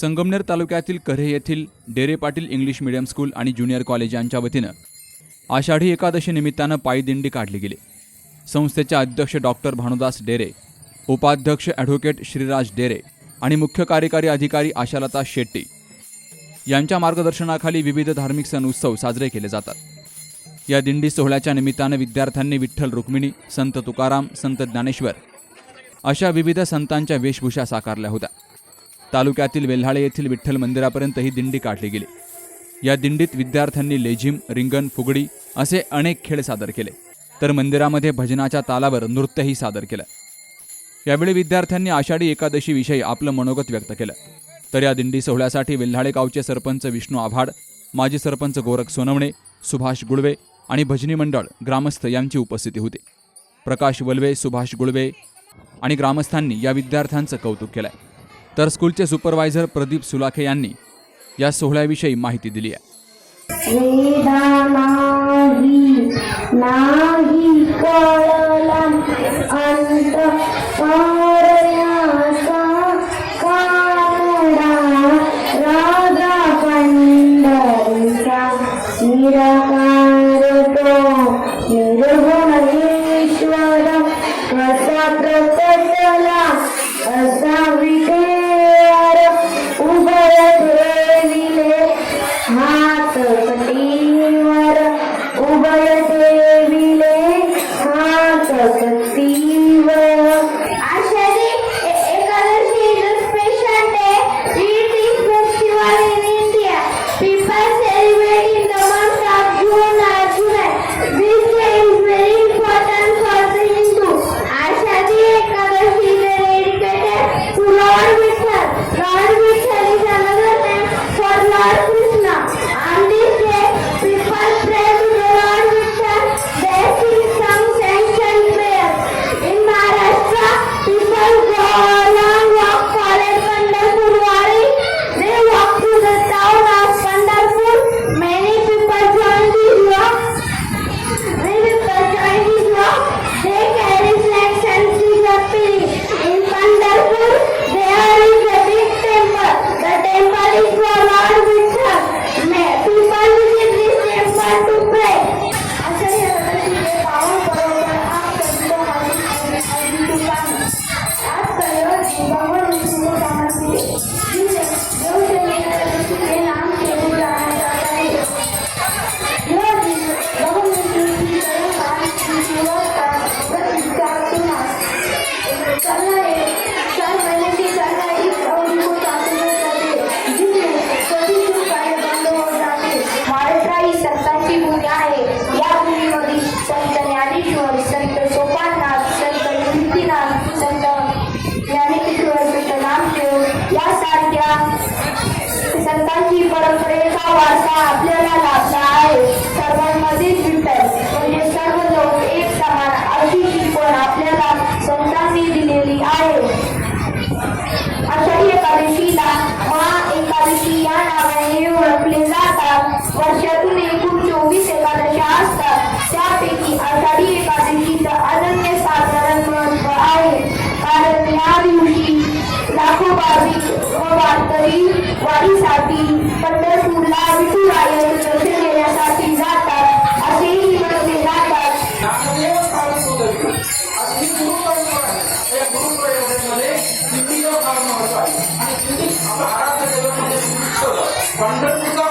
संगमनेर तालुक्यातील कऱ्हे येथील Dere Patil English medium school आणि ज्युनियर कॉलेज यांच्या वतीनं आषाढी एकादशी निमित्तानं पायीदिंडी काढली गेली. संस्थेचे अध्यक्ष डॉक्टर भानुदास डेरे उपाध्यक्ष ॲडव्होकेट श्रीराज डेरे आणि मुख्य कार्यकारी अधिकारी आशालता शेट्टी यांच्या मार्गदर्शनाखाली विविध धार्मिक सण उत्सव साजरे केले जातात. या दिंडी सोहळ्याच्या निमित्तानं विद्यार्थ्यांनी विठ्ठल रुक्मिणी संत तुकाराम संत ज्ञानेश्वर अशा विविध संतांच्या वेशभूषा साकारल्या होत्या. तालुक्यातील वेल्हाळे येथील विठ्ठल मंदिरापर्यंत ही दिंडी काढली गेली. या दिंडीत विद्यार्थ्यांनी लेझिम रिंगण फुगडी असे अनेक खेळ सादर केले. तर मंदिरामध्ये भजनाच्या तालावर नृत्यही सादर केलं. यावेळी विद्यार्थ्यांनी आषाढी एकादशीविषयी आपलं मनोगत व्यक्त केलं. तर या दिंडी सोहळ्यासाठी वेल्हाळे गावचे सरपंच विष्णू आव्हाड माजी सरपंच गोरख सोनवणे सुभाष गुळवे आणि भजनी मंडळ ग्रामस्थ यांची उपस्थिती होती. प्रकाश वल्वे सुभाष गुळवे आणि ग्रामस्थांनी या विद्यार्थ्यांचं कौतुक केलं तर स्कूलचे सुपरवायझर प्रदीप सुलाखे यांनी या सोहळ्याविषयी माहिती दिली आहे Yeah. लाखो व वारकरी वारीसाठी पंढरपूरला विठुरायाचं दर्शन घेण्यासाठी जातात असेही म्हटले जातात पंढरपूरचा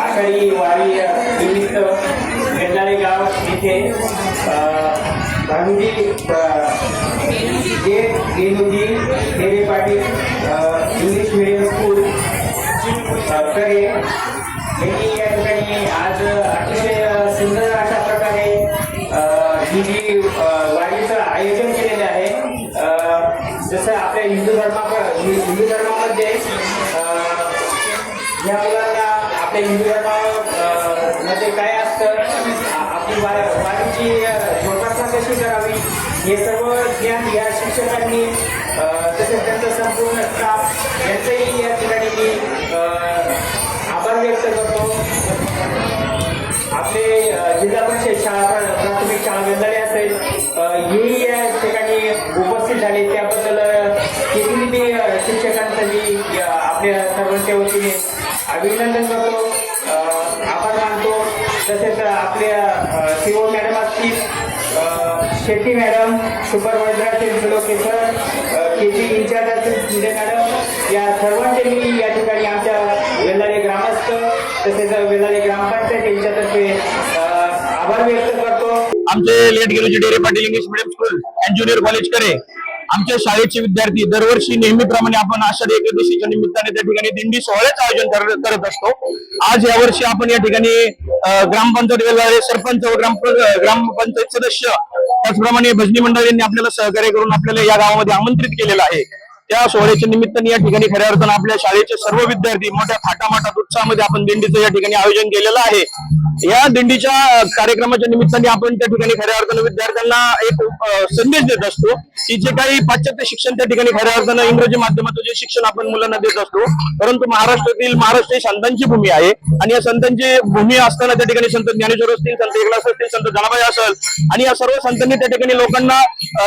आषाढी वारी निमित्त वेल्लाळे गाव येथे भानुजी जे Renuji Here Patil English medium school करे यांनी या ठिकाणी आज अतिशय सुंदर अशा प्रकारे ही जी वारीचं आयोजन जसं आपल्या हिंदू धर्माकडे हिंदू धर्मामध्ये अ, ह्या मुलांना आपल्या हिंदू धर्मा मध्ये काय असतं? आपली वा वारीची जोपासना कशी करावी? हे सर्व ज्ञान या शिक्षकांनी तसेच त्यांचा संपूर्ण स्टाफ यांचंही या ठिकाणी मी आभार व्यक्त करतो. आपले जिल्हा परिषद शाळा प्राथमिक शाळा वेंदाळे असेल ही आपल्या वतीने अभिनंदन करतो. अ, आभार मानतो तसेच आपल्या सीओ मॅडम असतील शेट्टी मॅडम सुपरवायझर असेल लोकेशन के जी इन्चार्ज असतील शिंदे मॅडम या सर्वांचे मी या ठिकाणी आमच्या वेल्लाळे ग्रामस्थ तसेच वेल्लाळे ग्रामपंचायत यांच्यातर्फे आभार व्यक्त करतो. आमचे late गेलोचे Dere Patil English medium school and junior college करे आमच्या शाळेचे विद्यार्थी दरवर्षी नेहमीप्रमाणे आपण आषाढी एकादशीच्या निमित्ताने त्या ठिकाणी दिंडी सोहळ्याचं आयोजन करत असतो. आज यावर्षी आपण या ठिकाणी ग्रामपंचायत वेल्हाळे सरपंच व ग्राम ग्रामपंचायत सदस्य. त्याचप्रमाणे भजनी मंडळींनी आपल्याला सहकार्य करून आपल्याला या गावामध्ये आमंत्रित केलेलं आहे. त्या सोहळ्याच्या निमित्ताने या ठिकाणी खऱ्या अर्थानं आपल्या शाळेचे सर्व विद्यार्थी मोठ्या थाटामाटात उत्साहामध्ये आपण दिंडीचं या ठिकाणी आयोजन केलेलं आहे. या दिंडीच्या कार्यक्रमाच्या निमित्ताने आपण त्या ठिकाणी खऱ्या अर्थानं विद्यार्थ्यांना एक संदेश देत असतो की जे काही पाश्चात्य शिक्षण त्या ठिकाणी खऱ्या अर्थानं इंग्रजी माध्यमाचं जे शिक्षण आपण मुलांना देत असतो परंतु महाराष्ट्रातील महाराष्ट्र ही संतांची भूमी आहे आणि या संतांची भूमी असताना त्या ठिकाणी संत ज्ञानेश्वर असतील संत एकनाथ असतील संत जनाबाई असेल आणि या सर्व संतांनी त्या ठिकाणी लोकांना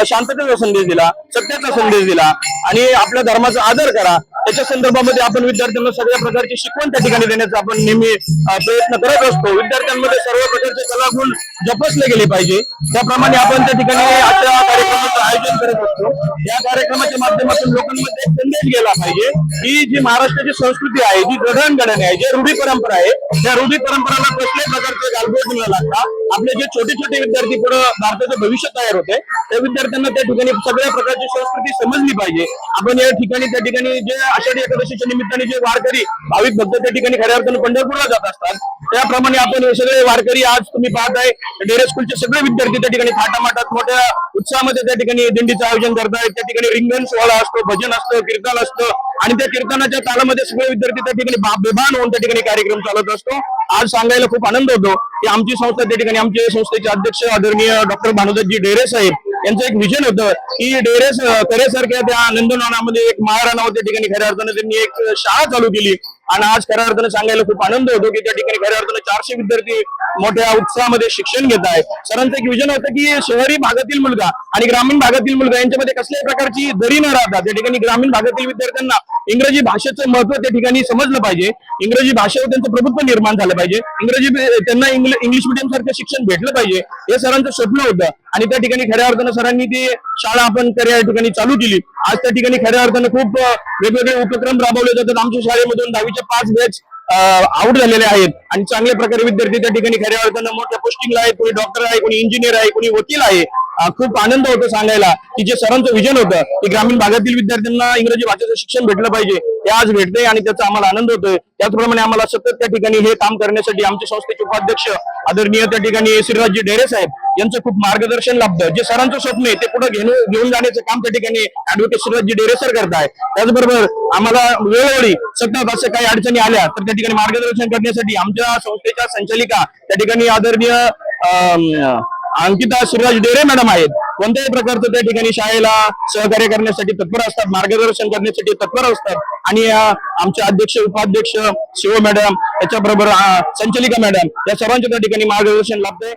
शांततेचा संदेश दिला सत्याचा संदेश दिला आणि आपल्या धर्माचा आदर करा. त्याच्या संदर्भामध्ये आपण विद्यार्थ्यांना सगळ्या प्रकारची शिकवण त्या ठिकाणी देण्याचा आपण नेहमी प्रयत्न करत असतो. विद्यार्थ्यांमध्ये सर्व प्रकारचे कलागुण जोपासले गेले पाहिजे त्याप्रमाणे आपण त्या ठिकाणी आजच्या कार्यक्रमाचं आयोजन करत असतो या कार्यक्रमाच्या माध्यमातून लोकांमध्ये संदेश गेला पाहिजे की जी महाराष्ट्राची संस्कृती आहे जी जडणघडण आहे जे रूढी परंपरा आहे त्या रूढी परंपराला कसल्याही प्रकारचे गालबोट न लागता आपले जे छोटे छोटे विद्यार्थी पुढे भारताचं भविष्य तयार होते त्या विद्यार्थ्यांना त्या ठिकाणी सगळ्या प्रकारची संस्कृती समजली पाहिजे. आपण या ठिकाणी त्या ठिकाणी जे आषाढी एकादशीच्या निमित्ताने जे वारकरी भाविक भक्त त्या ठिकाणी खऱ्या अर्थानं पंढरपूरला जात असतात त्याप्रमाणे आपण हे सगळे वारकरी आज तुम्ही पाहताय डेरे स्कूलचे सगळे विद्यार्थी त्या ठिकाणी थाटामाटात मोठ्या उत्साहामध्ये त्या ठिकाणी दिंडीचं आयोजन करतायत त्या ठिकाणी रिंगण सोहळा असतो भजन असतं कीर्तन असतं. आणि त्या कीर्तनाच्या तालामध्ये सगळे विद्यार्थी त्या ठिकाणी बेभान होऊन त्या ठिकाणी कार्यक्रम चालत असतो. आज सांगायला खूप आनंद होतो की आमची संस्था त्या ठिकाणी आमचे संस्थेचे अध्यक्ष आदरणीय डॉक्टर भानुदासजी डेरे साहेब यांचं एक विजन होतं की डेरे करेसारख्या त्या नंदनवनामध्ये एक महाराणा त्या ठिकाणी खऱ्या अर्थानं त्यांनी एक शाळा चालू केली. आणि आज खऱ्या अर्थानं सांगायला खूप आनंद होतो की त्या ठिकाणी खऱ्या अर्थानं चारशे विद्यार्थी मोठ्या उत्साहामध्ये शिक्षण घेत आहे सरांचं एक विजन होतं की शहरी भागातील मुलगा आणि ग्रामीण भागातील मुलगा यांच्यामध्ये कसल्याही प्रकारची दरी न राहता त्या ठिकाणी ग्रामीण भागातील विद्यार्थ्यांना इंग्रजी भाषेचं महत्त्व त्या ठिकाणी समजलं पाहिजे. इंग्रजी भाषेवर त्यांचं प्रभुत्व निर्माण झालं पाहिजे. इंग्रजी त्यांना इंग्लिश मिडियम सारखं शिक्षण भेटलं पाहिजे. हे सरांचं स्वप्न होतं. आणि त्या ठिकाणी खऱ्या अर्थानं सरांनी ती शाळा आपण खऱ्या ठिकाणी चालू केली. आज त्या ठिकाणी खऱ्या अर्थानं खूप वेगवेगळे उपक्रम राबवले जातात. आमच्या शाळेमधून दहावीच्या पाच बॅच आउट झालेले आहेत. आणि चांगल्या प्रकारे विद्यार्थी त्या ठिकाणी खऱ्या अर्थानं मोठ्या पोस्टिंगला आहे कोणी डॉक्टर आहे कोणी इंजिनियर आहे कोणी वकील आहे. खूप आनंद होतो सांगायला की जे सरांचं विजन होतं की ग्रामीण भागातील विद्यार्थ्यांना इंग्रजी भाषेचं शिक्षण भेटलं पाहिजे ते आज भेटतंय आणि त्याचा आम्हाला आनंद होतोय. त्याचप्रमाणे आम्हाला सतत त्या ठिकाणी हे काम करण्यासाठी आमच्या संस्थेचे उपाध्यक्ष आदरणीय त्या ठिकाणी श्रीराजजी डेरे साहेब यांचं खूप मार्गदर्शन लाभतं. जे सरांचं स्वप्न आहे ते पुढे घेऊन घेऊन जाण्याचं काम त्या ठिकाणी ऍडव्होकेट श्रीराजजी डेरे सर करताय त्याचबरोबर आम्हाला वेळोवेळी सतत असं काही अडचणी आल्या तर त्या ठिकाणी मार्गदर्शन करण्यासाठी आमच्या संस्थेच्या संचालिका त्या ठिकाणी आदरणीय अं, अंकिता सुरज डेरे मॅडम आहेत. कोणत्याही प्रकारचं त्या ठिकाणी शाळेला सहकार्य करण्यासाठी तत्पर असतात मार्गदर्शन करण्यासाठी तत्पर असतात. आणि आमचे अध्यक्ष उपाध्यक्ष शिव मॅडम त्याच्याबरोबर अं, संचालिका मॅडम या सर्वांच्या त्या ठिकाणी मार्गदर्शन लाभते.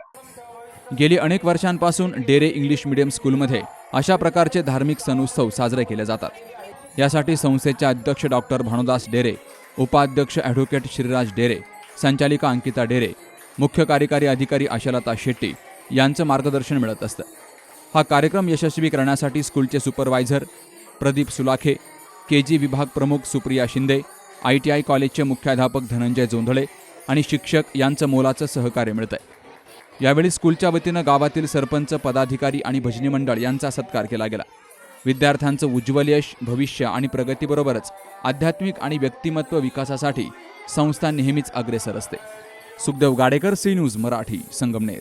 गेली अनेक वर्षांपासून डेरे इंग्लिश मीडियम स्कूलमध्ये अशा प्रकारचे धार्मिक सण उत्सव साजरे केले जातात. यासाठी संस्थेचे अध्यक्ष डॉक्टर भानुदास डेरे उपाध्यक्ष ॲडव्होकेट श्रीराज डेरे संचालिका अंकिता डेरे मुख्य कार्यकारी अधिकारी आशालता शेट्टी यांचं मार्गदर्शन मिळत असतं. हा कार्यक्रम यशस्वी करण्यासाठी स्कूलचे सुपरवायझर प्रदीप सुलाखे के जी विभाग प्रमुख Supriya Shinde I T I कॉलेजचे मुख्याध्यापक धनंजय जोंधळे आणि शिक्षक यांचं मोलाचं सहकार्य मिळतंय. यावेळी स्कूलच्या वतीनं गावातील सरपंच पदाधिकारी आणि भजनी मंडळ यांचा सत्कार केला गेला. विद्यार्थ्यांचं उज्ज्वल यश भविष्य आणि प्रगतीबरोबरच आध्यात्मिक आणि व्यक्तिमत्व विकासासाठी संस्था नेहमीच अग्रेसर असते. Sukhdev Gadekar C News Marathi Sangamner.